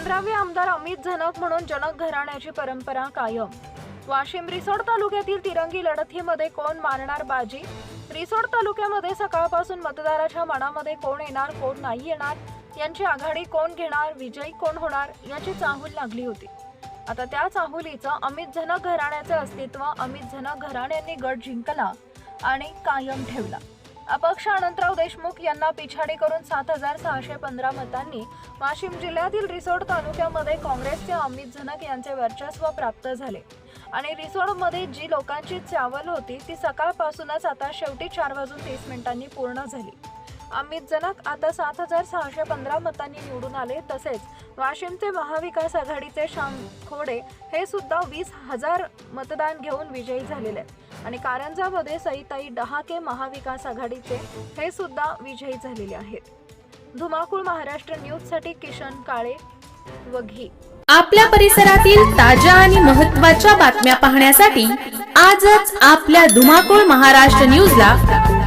पंधरावे आमदार अमित झनक म्हणून जनक घराण्याची परंपरा कायम. वाशिम रिसोड तालुक्यातील तिरंगी लढतीमध्ये कोण मारणार बाजी? रिसोड तालुक्यामध्ये सकाळपासून मतदाराच्या मनामध्ये कोण येणार कोण नाही येणार? यांची आघाडी कोण घेणार विजयी कोण होणार याची चाहूल लागली होती. आता त्या चाहुलीचं अमित झनक घराण्याचे अस्तित्व अमित झनक घराण्यांनी गट जिंकला आणि कायम ठेवला. अपक्ष अनंतराव देशमुख यांना पिछाडी करून सात हजार सहाशे पंधरा मतांनी वाशिम जिल्ह्यातील रिसोड तालुक्यामध्ये काँग्रेसचे अमित झनक यांचे वर्चस्व प्राप्त झाले. आणि रिसोडमध्ये जी लोकांची चावल होती ती सकाळपासूनच आता शेवटी चार वाजून तीस मिनिटांनी पूर्ण झाली. अमित जनक आता सात हजार सहाशे पंधरा मतांनी निवडून आले. तसेच वाशिमचे महाविकास आघाडीचे श्याम खोडे हे सुद्धा वीस हजार मतदान घेऊन विजयी झालेले आहेत. आणि कारंजामध्ये सईताई डहाके महाविकास आघाडीचे हे सुद्धा विजयी झालेले आहेत. धुमाकूळ महाराष्ट्र न्यूजसाठी किशन काळे वघी आपल्या परिसरातील ताज्या आणि महत्त्वाच्या बातम्या पाहण्यासाठी आजच आपल्या धुमाकूळ महाराष्ट्र न्यूजला